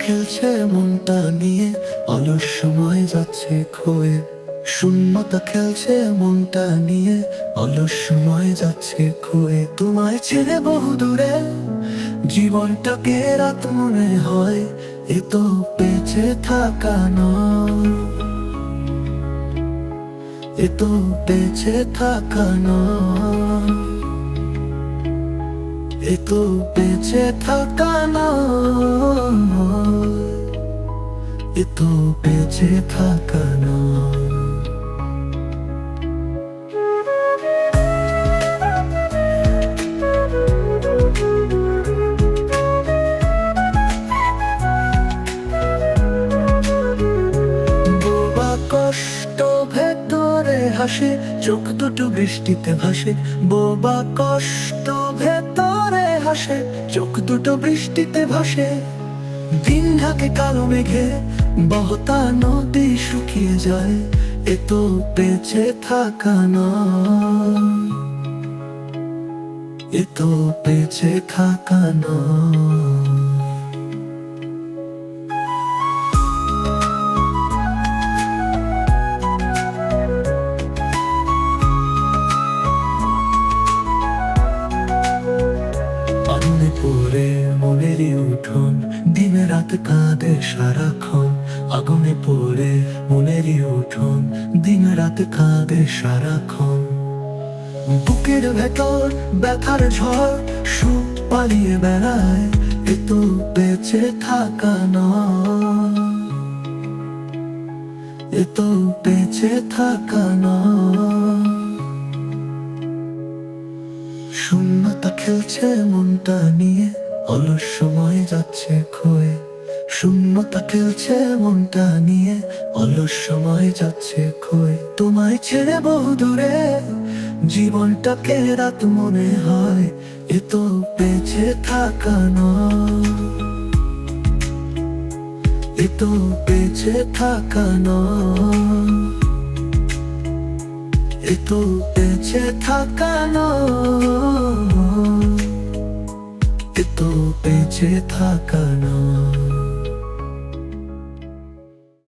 খেলছে মনটা নিয়ে অলস সময় যাচ্ছে খোয়ে। শূন্যতা খেলছে মনটা নিয়ে অলস সময় যাচ্ছে খোয়ে। তোমায় ছেড়ে বহু দূরে, জীবনটাকে রাত মনে হয়, এ তো বেঁচে থাকা নয়। এ তো বেঁচে থাকা নয়। এ তো বেঁচে থাকা নয়। এ তো বেঁচে থাকা বোবা কষ্ট ভেতরে হাসে, চোখ দুটো বৃষ্টিতে ভাসে। বোবা কষ্ট ভেতরে হাসে চোখ দুটো বৃষ্টিতে ভাসে। দিন ঢাকে কালো মেঘে, বহতা নদী শুকিয়ে যায়। এ তো বেঁচে থাকা না এত বেঁচে থাকা নয়। পড়ে মনেরই উঠোন, দিনে রাত কাঁদে সারাক্ষণ। আগুনে পড়ে মনেরই উঠোন, দিনে রাত কাঁদে সারাক্ষণ। বুকের ভেতর ব্যথার ঝড়, সুখ পালিয়ে বেড়ায়, এ তো বেঁচে থাকা নয়। এ তো বেঁচে থাকা নয়। শূন্যতা খেলছে মনটা নিয়ে, অলস সময় যাচ্ছে খোয়ে শূন্যতা খেলছে মনটা নিয়ে, অলস সময় যাচ্ছে খোয়ে তোমায় ছেড়ে বহু দূরে, জীবনটাকে রাত মনে হয়, এ তো বেঁচে থাকা নয়। এ তো বেঁচে থাকা নয়। এ তো বেঁচে থাকা নয়। বেঁচে থাকা না